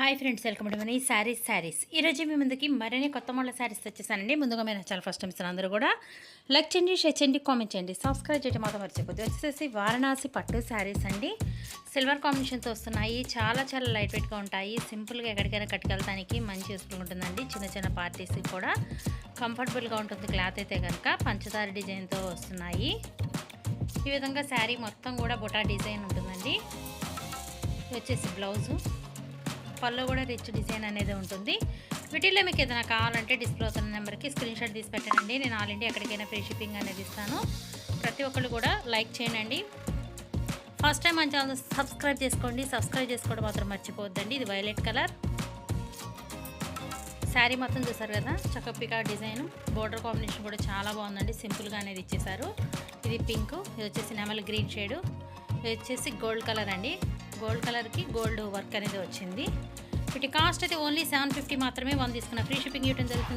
Hi friends welcome to Mani sarees sarees ఈరోజు మీ ముందుకి మరిన్ని కొత్త మోడల్ శారీస్ వచ్చేసానండి ముందుగా మీరు చాలా ఫస్ట్ టైం అందరూ కూడా లైక్ చేయండి షేర్ చేయండి కామెంట్ చేయండి. సబ్స్క్రైబ్ చేయడం మాత్రం మర్చిపోద్దు. వచ్చేసి వారణాసి పట్టు శారీస్ అండి. సిల్వర్ కాంబినేషన్తో వస్తున్నాయి. చాలా చాలా లైట్ వెయిట్గా ఉంటాయి. సింపుల్గా ఎక్కడికైనా కట్టుకెళ్ళడానికి మంచి యూస్ఫుల్ ఉంటుందండి. చిన్న చిన్న పార్టీస్కి కూడా కంఫర్టబుల్గా ఉంటుంది క్లాత్ అయితే కనుక పంచదార డిజైన్తో వస్తున్నాయి. ఈ విధంగా శారీ మొత్తం కూడా బొటా డిజైన్ ఉంటుందండి. వచ్చేసి బ్లౌజు పళ్ళు కూడా రిచ్ డిజైన్ అనేది ఉంటుంది. వీటిల్లో మీకు ఏదైనా కావాలంటే డిస్ప్లే అవుతున్న నెంబర్కి స్క్రీన్ షాట్ తీసి పెట్టండి నేను ఆల్ ఇండియా ఎక్కడికైనా ఫ్రీ షిప్పింగ్ అనేది ఇస్తాను. ప్రతి ఒక్కళ్ళు కూడా లైక్ చేయండి. ఫస్ట్ టైం మన ఛానల్ సబ్స్క్రైబ్ చేసుకోండి. సబ్స్క్రైబ్ చేసుకోవడం మాత్రం మర్చిపోవద్దండి. ఇది వైలెట్ కలర్ శారీ మొత్తం చూసారు కదా? చక్కపికా డిజైన్ బోర్డర్ కాంబినేషన్ కూడా చాలా బాగుందండి. సింపుల్గా అనేది ఇచ్చేసారు ఇది పింక్ ఇది వచ్చేసి నెమల్ గ్రీన్ షేడు వచ్చేసి గోల్డ్ కలర్ అండి. గోల్డ్ కలర్కి గోల్డ్ వర్క్ అనేది వచ్చింది. వీటి కాస్ట్ అయితే ఓన్లీ సెవెన్ ఫిఫ్టీ మాత్రమే. వన్ తీసుకున్న ఫ్రీ షిప్పింగ్ ఇవ్వడం జరుగుతుంది